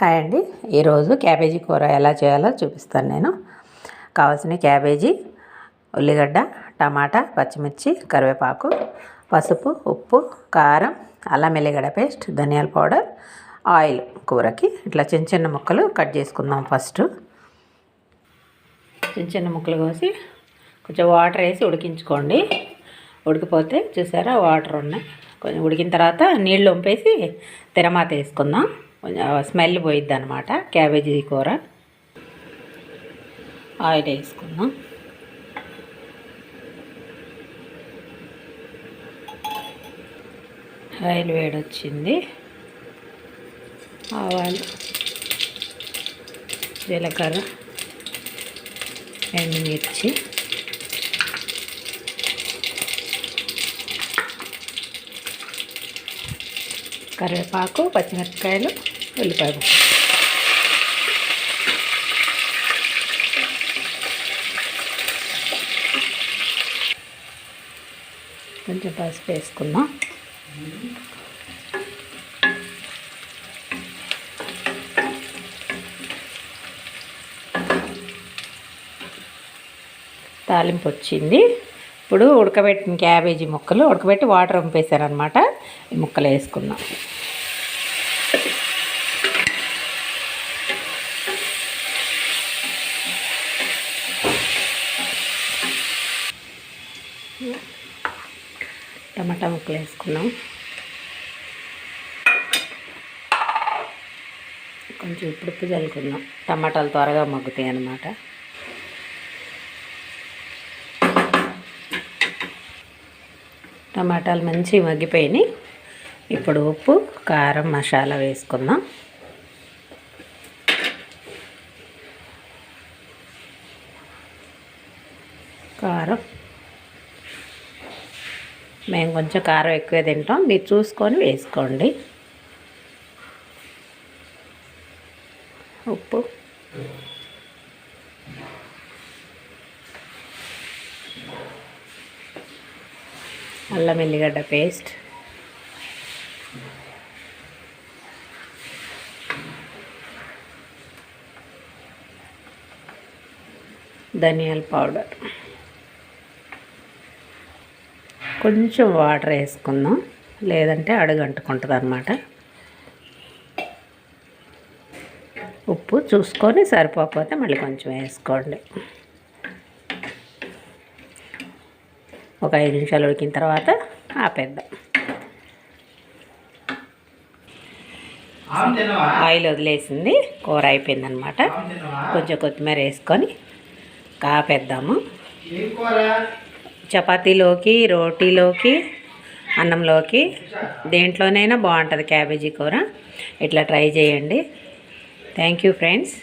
Hi అండి. ఈరోజు cabbage కూర ఎలా చేయాలో చూపిస్తాను నేను. కావాల్సిన క్యాబేజీ ఉల్లిగడ్డ టమాటా పచ్చిమిర్చి కరివేపాకు పసుపు ఉప్పు కారం అల్లం ఎల్లిగడ్డ పేస్ట్ ధనియాల పౌడర్ ఆయిల్ కూరకి ఇట్లా చిన్న చిన్న ముక్కలు కట్ చేసుకుందాం ఫస్ట్. చిన్న చిన్న ముక్కలు కోసి కొంచెం వాటర్ వేసి ఉడికించుకోండి. ఉడికిపోతే చూసారా వాటర్ ఉన్నాయి. కొంచెం ఉడికిన తర్వాత నీళ్ళు వంపేసి తిరమాత వేసుకుందాం. స్మెల్ పోయిద్ది అనమాట క్యాబేజీ కూర. ఆయిల్ వేసుకుందాం. ఆయిల్ వేడొచ్చింది. ఆవాలు జీలకర్ర ఎండుమిర్చి. కరివేపాకు పచ్చిమిరపకాయలు ఉల్లిపాయ కొంచెం పసుపు వేసుకుందాం తాలింపు వచ్చింది. ఇప్పుడు ఉడకబెట్టిన క్యాబేజీ ముక్కలు ఉడకబెట్టి వాటర్ వంపేశారనమాట. ఈ ముక్కలు వేసుకున్నాం టమాటా ముక్కలు వేసుకున్నాం కొంచెం ఇప్పుడు ఉప్పు టమాటాలు త్వరగా మగ్గుతాయి అన్నమాట టమాటాలు మంచిగా మగ్గిపోయినాయి. ఇప్పుడు ఉప్పు కారం మసాలా వేసుకుందాం. కారం. మేము కొంచెం కారం ఎక్కువ తింటాం. మీరు చూసుకొని వేసుకోండి. ఉప్పు. అల్లం ఎల్లిగడ్డ పేస్ట్. ధనియాల పౌడర్. కొంచెం వాటర్ వేసుకుందాం. లేదంటే అడుగంటుకుంటుంది అనమాట ఉప్పు చూసుకొని సరిపోకపోతే మళ్ళీ కొంచెం వేసుకోండి. ఒక ఐదు నిమిషాలు ఉడికిన తర్వాత ఆపేద్దాం. ఆయిల్ వదిలేసింది కూర అయిపోయిందనమాట కొంచెం కొత్తిమీర వేసుకొని కాపేద్దాము. చపాతీలోకి రోటీలోకి అన్నంలోకి దేంట్లోనైనా బాగుంటుంది క్యాబేజీ కూర. ఇట్లా ట్రై చేయండి. Thank you friends.